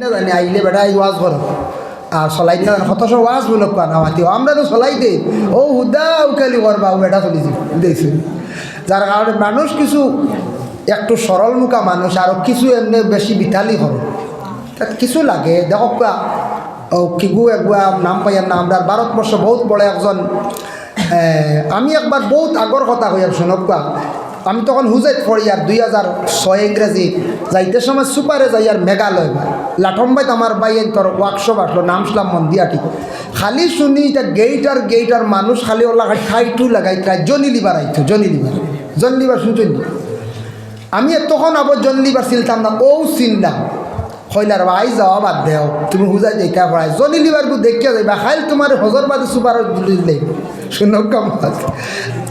না আইলে বেটা এই ওয়াজ করো। আর চলাই না জানি কত ওয়াজ মূলক পানা মাতি আমরা তো চলাই দে। ও হুদা উকালি করবা বেটা চলিছি দেখছি যার কারণে মানুষ কিছু, একটু সরল মুখা মানুষ আর কিছু এমনি বেশি বিতালি করে তাত কিছু লাগে। দেখো কোয়া ও কিগু একবার নাম পাইয়ার না। আমরা ভারতবর্ষ বহুত বড় একজন আমি একবার বহুত আগর কথা কই আর শুনক আমি তখন হুজাইত পড়ি আর দুই হাজার ছয় ইংরেজি যাইতে সময় সুপারে যাই আর মেঘালয় ভাই লাঠম্বাইত আমার বাইন তোর ওয়ার্কশপ আসলো, নাম শুনলাম মন্দিয়াটি। খালি শুনি এটা গেইট আর গেইট আর মানুষ খালি ওলা ঠাই টু লাগাই তাই জনি লিবার আইতো, জনি লিবার জন লিবার শুনছেন? আমি তখন আবার জন লিবার চিনতাম না ও চিনলাম হইলার ভাই যাওয়া বাদ দেও। তুমি হুজাই যেটা পড়াই জনি লিবার বু দেখিয়া যাইবা খাইল তোমার হজর বাদে সুপার দিলে। শুনক কাম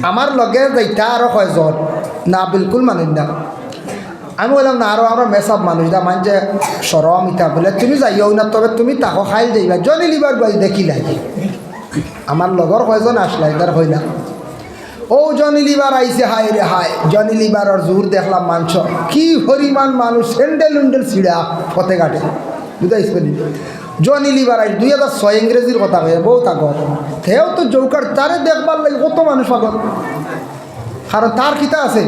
আমার লগে যাইতা আরও কয়জন? না, বিলকুল মানুষ না। আমি বললাম, না, আরও আমরা মেসাব মানুষ দা মানে সরম ইটা বলে, তুমি যাইও না, তবে তুমি তাকো খাইল যাইবা। জনি লিবার বাই দেখিলাই আমার লগর কয়জন আসলা এদার হইলা ও জনি লিবার আইছে, হায় রে হায়। জনি লিবারর জোর দেখলাম মাংস। কি পরিমাণ মানুষ স্যান্ডেল উন্ডেল ছিড়া পথে ঘাটে। নি জনি লিবার আই দুই হাজার ছয় ইংরেজির কথা কয়ে বহুত আগর সেও তো চৌকার তারে দেখবার লাগে কত মানুষ আগর কারণ তার কিতা আছে।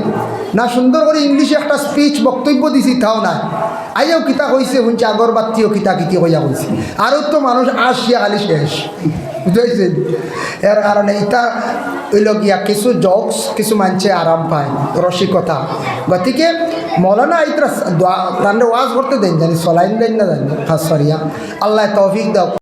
না সুন্দর করে ইংলিশে একটা স্পিচ বক্তব্য দিছি, তাও না আইও কিতা কইছে, শুনছে আগরবাত্তিও কিতা কিতি কইয়া কইছে। আরও তো মানুষ আসিয়া খালি শেষ। বুঝাইছেন এর কারণে ইটা হইল গিয়া কিছু জকস কিছু মানছে আরাম পায় রসিকতা গতিকে মৌলানা ইতরা তান্ডে ওয়াজ করতে দেন জানি, চলাইন দেন না জানি। খাস সরিয়া আল্লাহ তৌফিক দাও